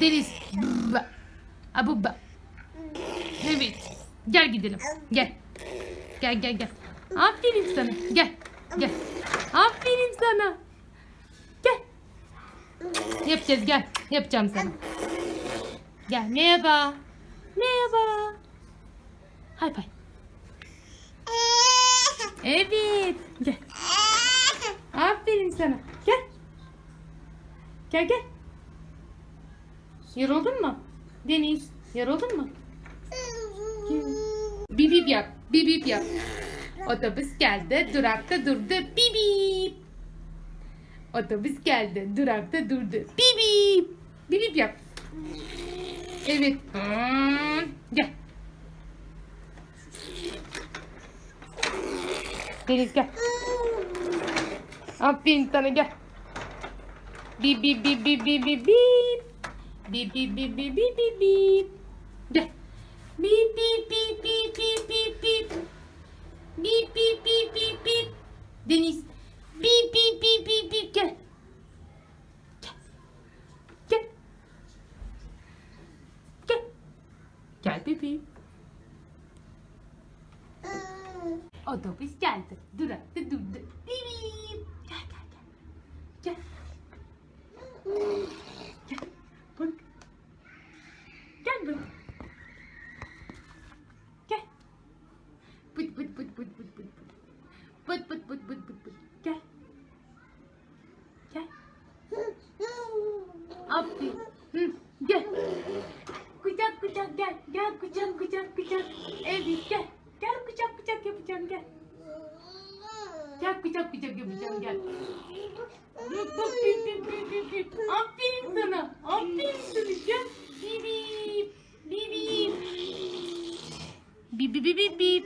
Deniz. Abubba. Evet. Gel gidelim. Gel. Gel gel gel. Aferin sana. Gel. Gel. Aferin sana. Gel. Yapacağız gel. Yapacağım sana. Gel merhaba. Merhaba. Hay bay. Evet. Gel. Aferin sana. Gel. Gel gel. Yoruldun mu? Deniz, yoruldun mu? Bip bip yap. Bip bip yap. Otobüs geldi, durakta durdu. Bip bip. Otobüs geldi, durakta durdu. Bip bip. Bip bip yap. Evet. Gel. Deniz gel. Aferin sana gel. Bip bip bip bip bip bip bip. Bip bip bip bip bip bip. Gel. Bip bip bip bip bip bip bip. Bip bip bip bip bip. Deniz. Bip bip bip bip bip gel. Gel. Gel. Gel. Gel bebeğim. Otobüs geldi. Durakta durdu. Bip. Gel gel gel. Gel. Gel. Bak. Gel bak. Gel. Pıt pıt pıt pıt pıt pıt. Pıt pıt pıt pıt pıt pıt. Gel. Gel. Aferin. Hı, gel. Kucak kucak gel. Gel kucak kucak kucak. Evet gel. Gel kucak kucak yapacağım gel. Gel kucak kucak yapacağım gel. Bip bip bip bip bip bip. Aferin sana. Aferin sana. Gel. Bip bip. Bip bip. Bip bip bip bip.